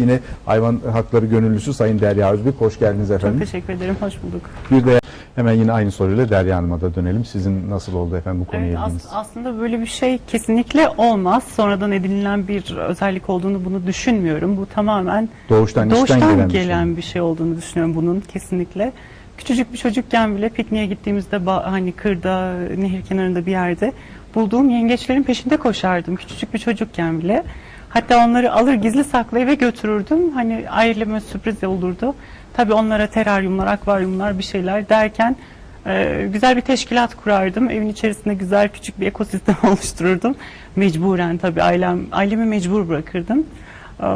Yine hayvan hakları gönüllüsü Sayın Derya Özbek. Hoş geldiniz Çok efendim. teşekkür ederim. Hoş bulduk. Bir de hemen yine aynı soruyla Derya Hanım'a da dönelim. Sizin nasıl oldu efendim bu konuya Evet, as- aslında böyle bir şey kesinlikle olmaz. Sonradan edinilen bir özellik olduğunu bunu düşünmüyorum. Bu tamamen Doğuştan, doğuştan gelen, gelen, bir şey. bir şey olduğunu düşünüyorum bunun kesinlikle. Küçücük bir çocukken bile pikniğe gittiğimizde hani kırda, nehir kenarında bir yerde bulduğum yengeçlerin peşinde koşardım. Küçücük bir çocukken bile. Hatta onları alır gizli saklı eve götürürdüm. Hani aileme sürpriz olurdu. Tabii onlara teraryumlar, akvaryumlar bir şeyler derken e, güzel bir teşkilat kurardım. Evin içerisinde güzel küçük bir ekosistem oluştururdum. Mecburen tabii ailem, ailemi mecbur bırakırdım. Ee,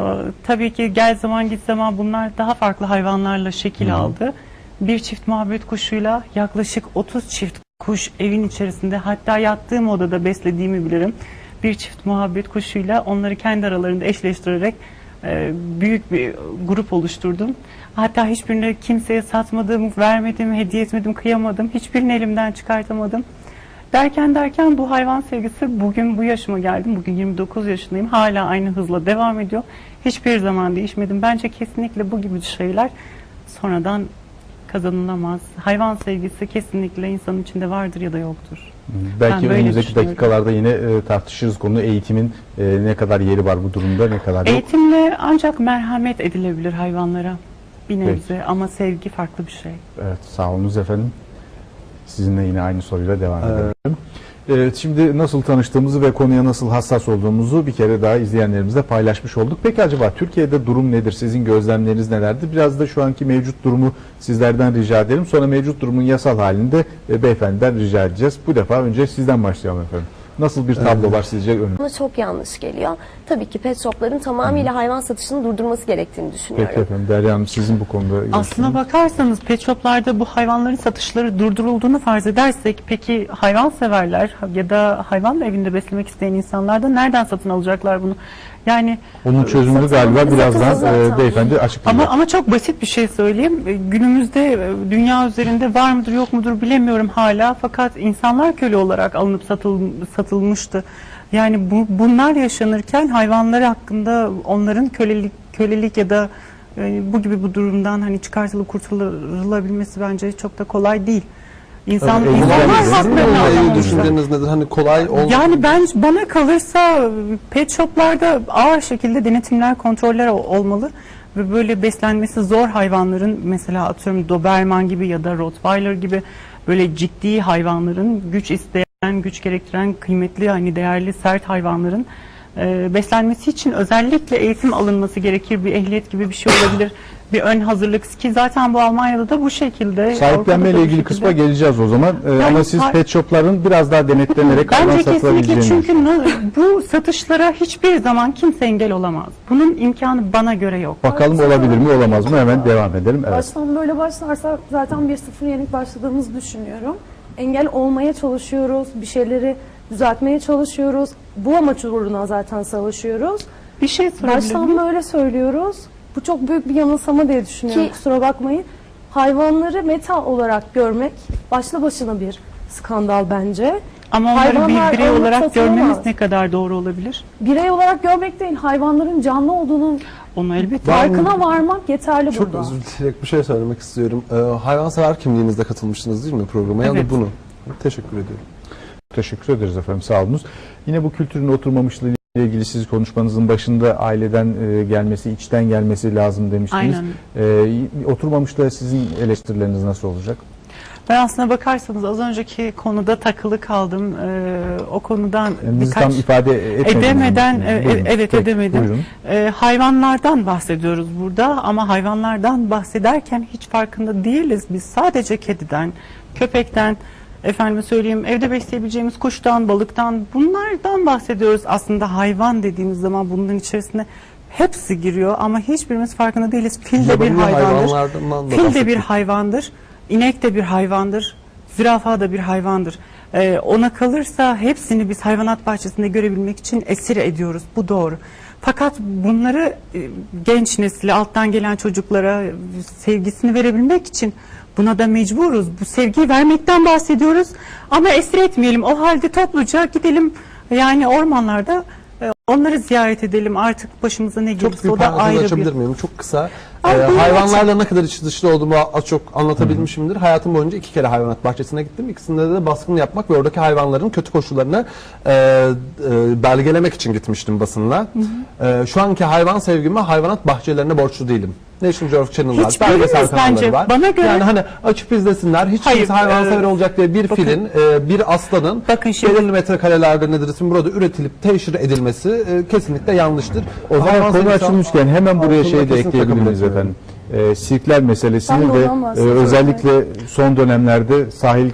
tabii ki gel zaman git zaman bunlar daha farklı hayvanlarla şekil aldı. Bir çift muhabbet kuşuyla yaklaşık 30 çift kuş evin içerisinde hatta yattığım odada beslediğimi bilirim. Bir çift muhabbet kuşuyla onları kendi aralarında eşleştirerek e, büyük bir grup oluşturdum. Hatta hiçbirini kimseye satmadım, vermedim, hediye etmedim, kıyamadım. Hiçbirini elimden çıkartamadım. Derken derken bu hayvan sevgisi bugün bu yaşıma geldim. Bugün 29 yaşındayım. Hala aynı hızla devam ediyor. Hiçbir zaman değişmedim. Bence kesinlikle bu gibi şeyler sonradan kazanılamaz. Hayvan sevgisi kesinlikle insanın içinde vardır ya da yoktur. Belki Ben önümüzdeki dakikalarda yine e, tartışırız konu eğitimin e, ne kadar yeri var bu durumda ne kadar yok. Eğitimle ancak merhamet edilebilir hayvanlara bir nebze ama sevgi farklı bir şey. Evet sağ olunuz efendim. Sizinle yine aynı soruyla devam edelim. Evet, şimdi nasıl tanıştığımızı ve konuya nasıl hassas olduğumuzu bir kere daha izleyenlerimizle paylaşmış olduk. Peki acaba Türkiye'de durum nedir? Sizin gözlemleriniz nelerdir? Biraz da şu anki mevcut durumu sizlerden rica edelim. Sonra mevcut durumun yasal halinde e, beyefendiden rica edeceğiz. Bu defa önce sizden başlayalım efendim. Nasıl bir tablo var sizce önümüzde? Bana çok yanlış geliyor. Tabii ki pet shopların tamamıyla hayvan satışını durdurması gerektiğini düşünüyorum. Peki efendim Derya Hanım sizin bu konuda Aslına bakarsanız pet shoplarda bu hayvanların satışları durdurulduğunu farz edersek peki hayvan severler ya da hayvan evinde beslemek isteyen insanlar da nereden satın alacaklar bunu? Yani Onun çözümünü galiba birazdan e, beyefendi açıklayacak. Ama ama çok basit bir şey söyleyeyim. E, Günümüzde e, dünya üzerinde var mıdır yok mudur bilemiyorum hala. Fakat insanlar köle olarak alınıp satıl, satılmıştı. Yani bu, bunlar yaşanırken hayvanları hakkında onların kölelik kölelik ya da e, bu gibi bu durumdan hani çıkartılıp kurtarılabilmesi bence çok da kolay değil. İnsan, insanlar haklarını alamamışlar. düşünceleriniz nedir? Hani kolay ol Yani ben bana kalırsa pet shoplarda ağır şekilde denetimler, kontroller ol- olmalı ve böyle beslenmesi zor hayvanların mesela atıyorum Doberman gibi ya da Rottweiler gibi böyle ciddi hayvanların güç isteyen, güç gerektiren kıymetli hani değerli sert hayvanların e, beslenmesi için özellikle eğitim alınması gerekir. Bir ehliyet gibi bir şey olabilir. Bir ön hazırlık ki zaten bu Almanya'da da bu şekilde. Da bu ilgili kısma geleceğiz o zaman. Ee, Yani ama siz pet shopların biraz daha denetlenerek Bence kesinlikle çünkü bu satışlara hiçbir zaman kimse engel olamaz. Bunun imkanı bana göre yok. Bakalım olabilir mi olamaz mı hemen devam edelim. Evet. Baştan böyle başlarsak zaten bir sıfır yenik başladığımızı düşünüyorum. Engel olmaya çalışıyoruz, bir şeyleri düzeltmeye çalışıyoruz. Bu amaç uğruna zaten savaşıyoruz. Bir şey sorabilir Baştan böyle söylüyoruz. Bu çok büyük bir yanılsama diye düşünüyorum. Ki- Kusura bakmayın. Hayvanları meta olarak görmek başlı başına bir skandal bence. Ama onları Hayvanlar bir birey olarak satılamaz. görmemiz ne kadar doğru olabilir? Birey olarak görmek değil, hayvanların canlı olduğunun Onu elbette. farkına varmak yeterli çok burada. özür dileyerek bir şey söylemek istiyorum. Ee, hayvansever kimliğinizde katılmıştınız değil mi programa? Ya Evet. bunu. Teşekkür ediyorum. Teşekkür ederiz efendim sağ olunuz. Yine bu kültürün oturmamışlığı ile ilgili siz konuşmanızın başında aileden e, gelmesi, içten gelmesi lazım demiştiniz. Aynen. E, oturmamışlığa sizin eleştirileriniz nasıl olacak? Ben aslına bakarsanız az önceki konuda takılı kaldım. Ee, o konudan Kendinizi birkaç... tam ifade. Edemeden, e, Buyurun. evet Peki, edemedim. Buyurun. Ee, hayvanlardan bahsediyoruz burada ama hayvanlardan bahsederken hiç farkında değiliz. Biz sadece kediden, köpekten, efendime söyleyeyim evde besleyebileceğimiz kuştan, balıktan bunlardan bahsediyoruz. Aslında hayvan dediğimiz zaman bunların içerisine hepsi giriyor ama hiçbirimiz farkında değiliz. Fil de bir hayvandır. Fil de bir hayvandır. İnek de bir hayvandır. Zürafa da bir hayvandır. Ee, ona kalırsa hepsini biz hayvanat bahçesinde görebilmek için esir ediyoruz. Bu doğru. Fakat bunları e, genç nesile, alttan gelen çocuklara sevgisini verebilmek için buna da mecburuz. Bu sevgiyi vermekten bahsediyoruz ama esir etmeyelim. O halde topluca gidelim yani ormanlarda Onları ziyaret edelim artık başımıza ne gelirse o da ayrı açabilir bir. miyim? Çok kısa. Ee, hayvanlarla ne kadar içi dışlı olduğumu az çok anlatabilmişimdir. Hayatım boyunca iki kere hayvanat bahçesine gittim. İkisinde de baskın yapmak ve oradaki hayvanların kötü koşullarını e, e, belgelemek için gitmiştim basınla. E, şu anki hayvan sevgime hayvanat bahçelerine borçlu değilim. National Geographic Channel var, Hiç belgesel kanalları bence. var. Bana göre- Yani hani açıp izlesinler. Hiç Hayır, kimse hayvansever e, olacak diye bir bakın- filin, e, bir aslanın Bakın şimdi- belirli metrekarelerde nedir burada üretilip teşhir edilmesi e, kesinlikle yanlıştır. O zaman konu açılmışken hemen buraya şey de kesinlikle ekleyebilir kabul miyiz etmiyorum. efendim? Ee, sirkler meselesini ve e, özellikle son dönemlerde sahil e,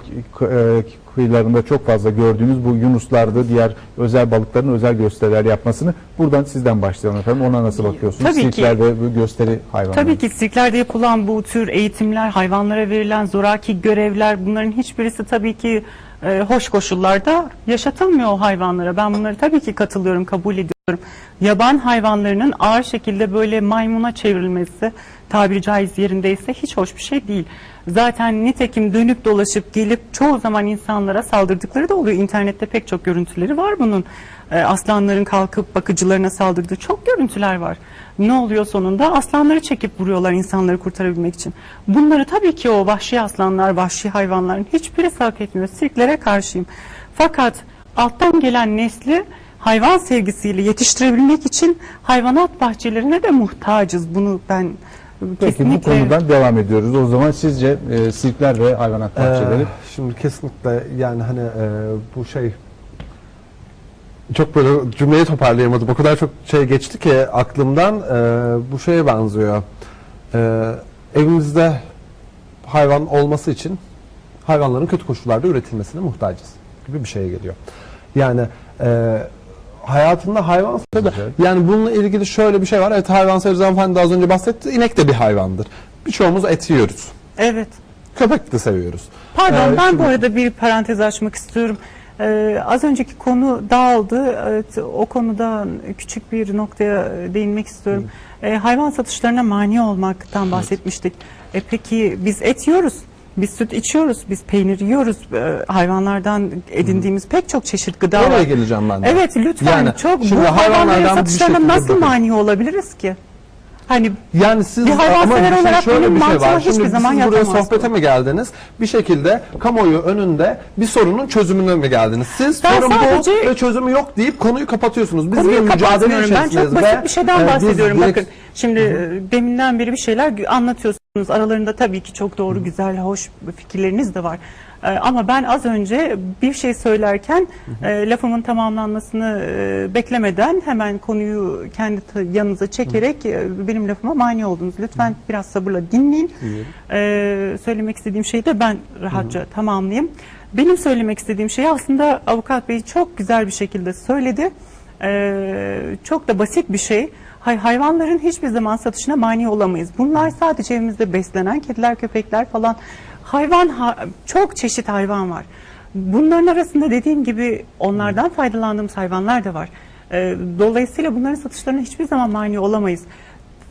kıyılarında çok fazla gördüğünüz bu yunuslarda diğer özel balıkların özel gösteriler yapmasını buradan sizden başlayalım efendim. Ona nasıl bakıyorsunuz? Tabii ki. Sirkler ve bu gösteri hayvanları. Tabii ki sirklerde yapılan bu tür eğitimler, hayvanlara verilen zoraki görevler bunların hiçbirisi tabii ki e, hoş koşullarda yaşatılmıyor o hayvanlara. Ben bunları tabii ki katılıyorum, kabul ediyorum. Yaban hayvanlarının ağır şekilde böyle maymuna çevrilmesi tabiri caiz yerindeyse hiç hoş bir şey değil. Zaten nitekim dönüp dolaşıp gelip çoğu zaman insanlara saldırdıkları da oluyor. İnternette pek çok görüntüleri var bunun. E, aslanların kalkıp bakıcılarına saldırdığı çok görüntüler var. Ne oluyor sonunda? Aslanları çekip vuruyorlar insanları kurtarabilmek için. Bunları tabii ki o vahşi aslanlar, vahşi hayvanların hiçbirisi hak etmiyor. Sirklere karşıyım. Fakat alttan gelen nesli hayvan sevgisiyle yetiştirebilmek için hayvanat bahçelerine de muhtacız. Bunu ben Peki kesinlikle... bu konudan devam ediyoruz. O zaman sizce e, sirkler ve hayvanat bahçeleri Ee, şimdi kesinlikle yani hani e, bu şey çok böyle cümleyi toparlayamadım. O kadar çok şey geçti ki aklımdan e, bu şeye benziyor. E, evimizde hayvan olması için hayvanların kötü koşullarda üretilmesine muhtacız gibi bir şeye geliyor. Yani e, hayatında hayvan Güzel. yani bununla ilgili şöyle bir şey var. Evet hayvan severiz hanımefendi de az önce bahsetti. İnek de bir hayvandır. Birçoğumuz et yiyoruz. Evet. Köpek de seviyoruz. Pardon Ee, ben şimdi- bu arada bir parantez açmak istiyorum. Ee, az önceki konu dağıldı. Evet, o konuda küçük bir noktaya değinmek istiyorum. Ee, hayvan satışlarına mani olmaktan bahsetmiştik. E, peki biz et yiyoruz. Biz süt içiyoruz, biz peynir yiyoruz. Ee, hayvanlardan edindiğimiz pek çok çeşit gıda Oraya var. geleceğim ben de. Evet lütfen Yani çok şimdi bu hayvanların hayvanlardan bir satışlarına şekilde nasıl bakın. mani olabiliriz ki? Hani Yani siz Bir hayvansever ama bir olarak şöyle bir şey var. Şimdi zaman siz buraya sohbete mi geldiniz? Bir şekilde kamuoyu önünde bir sorunun çözümüne mi geldiniz? Siz Ben sorun sadece- bu ve çözümü yok deyip konuyu kapatıyorsunuz. Biz bir Konuyu mücadele kapatmıyorum. Ben çok basit ve, bir şeyden e, bahsediyorum. direkt- Bakın şimdi e, deminden beri bir şeyler anlatıyorsunuz. Aralarında tabii ki çok doğru, güzel, hoş fikirleriniz de var. E, Ama ben az önce bir şey söylerken e, lafımın tamamlanmasını e, beklemeden hemen konuyu kendi yanınıza çekerek e, benim lafıma mani oldunuz. Lütfen biraz sabırla dinleyin. E, söylemek istediğim şeyi de ben rahatça tamamlayayım. Benim söylemek istediğim şey aslında avukat bey çok güzel bir şekilde söyledi. Ee, çok da basit bir şey. Hay hayvanların hiçbir zaman satışına mani olamayız. Bunlar sadece evimizde beslenen kediler, köpekler falan. Hayvan ha- çok çeşit hayvan var. Bunların arasında dediğim gibi onlardan faydalandığımız hayvanlar da var. Ee, dolayısıyla bunların satışlarına hiçbir zaman mani olamayız.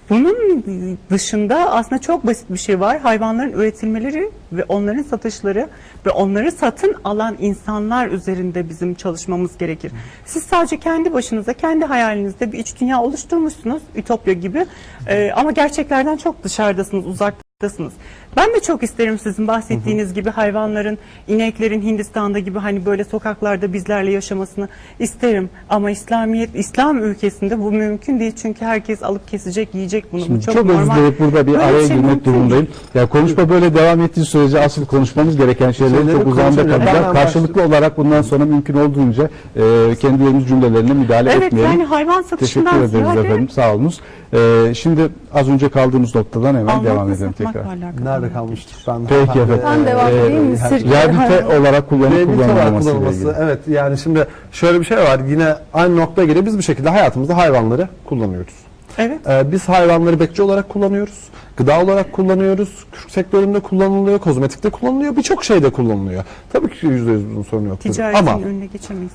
Bunun dışında aslında çok basit bir şey var. Hayvanların üretilmeleri ve onların satışları ve onları satın alan insanlar üzerinde bizim çalışmamız gerekir. Siz sadece kendi başınıza, kendi hayalinizde bir iç dünya oluşturmuşsunuz, ütopya gibi. Ee, ama gerçeklerden çok dışarıdasınız, uzaktasınız. Ben de çok isterim sizin bahsettiğiniz gibi hayvanların, ineklerin Hindistan'da gibi hani böyle sokaklarda bizlerle yaşamasını isterim. Ama İslamiyet, İslam ülkesinde bu mümkün değil. Çünkü herkes alıp kesecek, yiyecek bunu. bu Şimdi çok, çok, özür normal. dileyip burada bir Böyle araya şey girmek durumundayım. Ya konuşma böyle devam ettiği sürece asıl konuşmamız gereken şeylerin Şeyleri çok uzağında kalacak. Karşılıklı olarak bundan sonra mümkün olduğunca e, kendilerimiz cümlelerine müdahale Evet etmeyelim. yani hayvan Teşekkür satışından ederiz ziyade efendim. Sağ olunuz. E, şimdi az önce kaldığımız noktadan hemen almakla devam edelim tekrar. alakalı. Nerede kalmıştık ben? Peki efendim. Ben devam Ee, edeyim mi? Rehabilite olarak kullanıp ile kullanılması. ilgili. Evet yani şimdi şöyle bir şey var. Yine aynı noktaya geliyor. Biz bir şekilde hayatımızda hayvanları kullanıyoruz. Evet. Ee, biz hayvanları bekçi olarak kullanıyoruz. Gıda olarak kullanıyoruz. Kürk sektöründe kullanılıyor. Kozmetikte kullanılıyor. Birçok şeyde kullanılıyor. Tabii ki yüzde yüz bunun sorunu yok. Ticaretin Ama önüne geçemeyiz.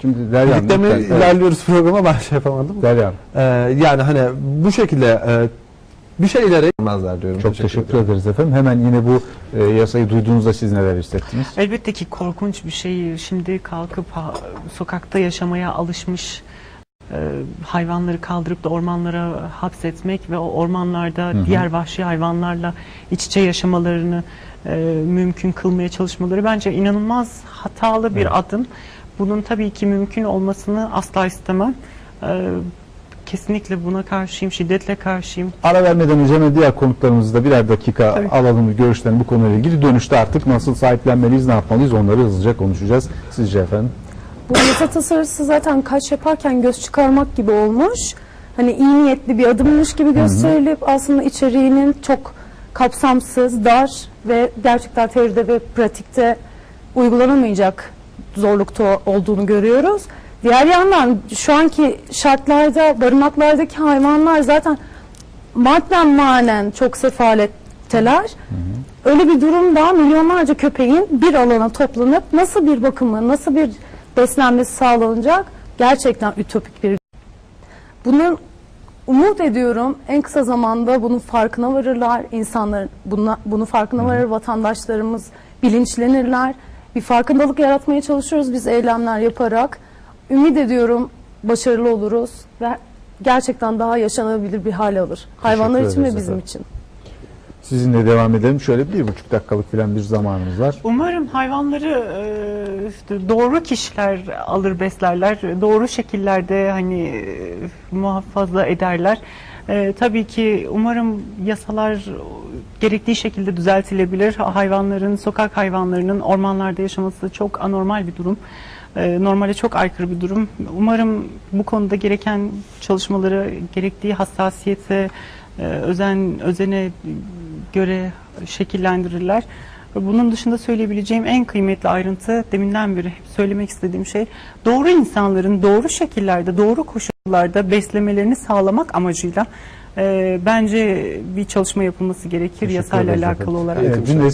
Şimdi Derya birlikte mi ilerliyoruz programa ben şey yapamadım. Derya. Ee, yani hani bu şekilde e, bir şeylere yapmazlar diyorum. Çok teşekkür ederiz efendim. Hemen yine bu e, yasayı duyduğunuzda siz neler hissettiniz? Elbette ki korkunç bir şey. Şimdi kalkıp ha- sokakta yaşamaya alışmış e, hayvanları kaldırıp da ormanlara hapsetmek ve o ormanlarda diğer vahşi hayvanlarla iç içe yaşamalarını e, mümkün kılmaya çalışmaları bence inanılmaz hatalı bir adım. Bunun tabii ki mümkün olmasını asla istemem. E, kesinlikle buna karşıyım, şiddetle karşıyım. Ara vermeden önce hemen diğer konuklarımızı da birer dakika Tabii. alalım görüşlerini bu konuyla ilgili. Dönüşte artık nasıl sahiplenmeliyiz, ne yapmalıyız onları hızlıca konuşacağız. Sizce efendim? Bu yasa tasarısı zaten kaç yaparken göz çıkarmak gibi olmuş. Hani iyi niyetli bir adımmış gibi gösterilip aslında içeriğinin çok kapsamsız, dar ve gerçekten teoride ve pratikte uygulanamayacak zorlukta olduğunu görüyoruz. Diğer yandan şu anki şartlarda barınaklardaki hayvanlar zaten madden manen çok sefaletteler. Öyle bir durumda milyonlarca köpeğin bir alana toplanıp nasıl bir bakımı, nasıl bir beslenmesi sağlanacak gerçekten ütopik bir. Bunun umut ediyorum en kısa zamanda bunun farkına varırlar. İnsanlar buna, bunu farkına varır, vatandaşlarımız bilinçlenirler. Bir farkındalık yaratmaya çalışıyoruz biz eylemler yaparak. Ümit ediyorum başarılı oluruz ve gerçekten daha yaşanabilir bir hale alır. Hayvanlar için ve bizim efendim. için. Sizinle devam edelim. Şöyle bir buçuk dakikalık falan bir zamanımız var. Umarım hayvanları e, doğru kişiler alır beslerler, doğru şekillerde hani e, muhafaza ederler. E, tabii ki umarım yasalar gerektiği şekilde düzeltilebilir. Hayvanların, sokak hayvanlarının ormanlarda yaşaması çok anormal bir durum. E, normale çok aykırı bir durum. Umarım bu konuda gereken çalışmaları gerektiği hassasiyete, e, özen özene göre şekillendirirler. Bunun dışında söyleyebileceğim en kıymetli ayrıntı deminden beri hep söylemek istediğim şey doğru insanların doğru şekillerde, doğru koşullarda beslemelerini sağlamak amacıyla e, bence bir çalışma yapılması gerekir yasayla alakalı efendim. olarak. Evet, size